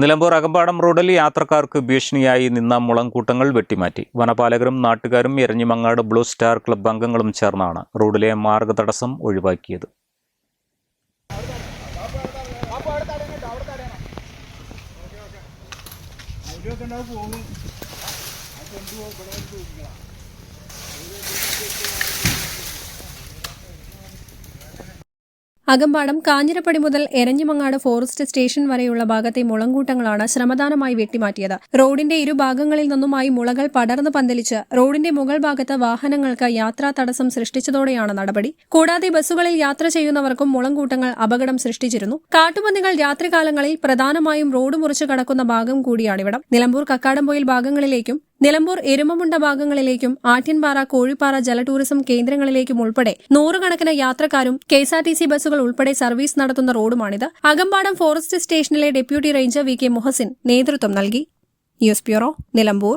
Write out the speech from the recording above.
Nilambur Akampadam റോഡിൽ യാത്രക്കാർക്ക് ഭീഷണിയായി നിന്ന മുളങ്കൂട്ടങ്ങൾ വെട്ടിമാറ്റി. വനപാലകരും നാട്ടുകാരും എരഞ്ഞിമങ്ങാട് ബ്ലൂ സ്റ്റാർ ക്ലബ് അംഗങ്ങളും ചേർന്നാണ് റോഡിലെ മാർഗതടസ്സം ഒഴിവാക്കിയത്. അകമ്പാടം കാഞ്ഞിരപ്പടി മുതൽ എരഞ്ഞിമങ്ങാട് ഫോറസ്റ്റ് സ്റ്റേഷൻ വരെയുള്ള ഭാഗത്തെ മുളങ്കൂട്ടങ്ങളാണ് ശ്രമദാനമായി വെട്ടിമാറ്റിയത്. റോഡിന്റെ ഇരുഭാഗങ്ങളിൽ നിന്നുമായി മുളകൾ പടർന്നു പന്തലിച്ച് റോഡിന്റെ മുകൾ ഭാഗത്ത് വാഹനങ്ങൾക്ക് യാത്രാ തടസ്സം സൃഷ്ടിച്ചതോടെയാണ് നടപടി. കൂടാതെ ബസ്സുകളിൽ യാത്ര ചെയ്യുന്നവർക്കും മുളങ്കൂട്ടങ്ങൾ അപകടം സൃഷ്ടിച്ചിരുന്നു. കാട്ടുപന്നികൾ രാത്രികാലങ്ങളിൽ പ്രധാനമായും റോഡ് മുറിച്ച് കടക്കുന്ന ഭാഗം കൂടിയാണിവിടം. നിലമ്പൂർ കക്കാടംപൊയിൽ ഭാഗങ്ങളിലേക്കും നിലമ്പൂർ എരുമമുണ്ട ഭാഗങ്ങളിലേക്കും ആറ്റ്യൻപാറ കോഴിപ്പാറ ജല ടൂറിസം കേന്ദ്രങ്ങളിലേക്കും ഉൾപ്പെടെ നൂറുകണക്കിന് യാത്രക്കാരും K S R T C ബസ്സുകൾ ഉൾപ്പെടെ സർവീസ് നടത്തുന്ന റോഡുമാണിത്. അകമ്പാടം ഫോറസ്റ്റ് സ്റ്റേഷനിലെ deputy ranger V K Muhasin നേതൃത്വം നൽകി. News bureau Nilambur.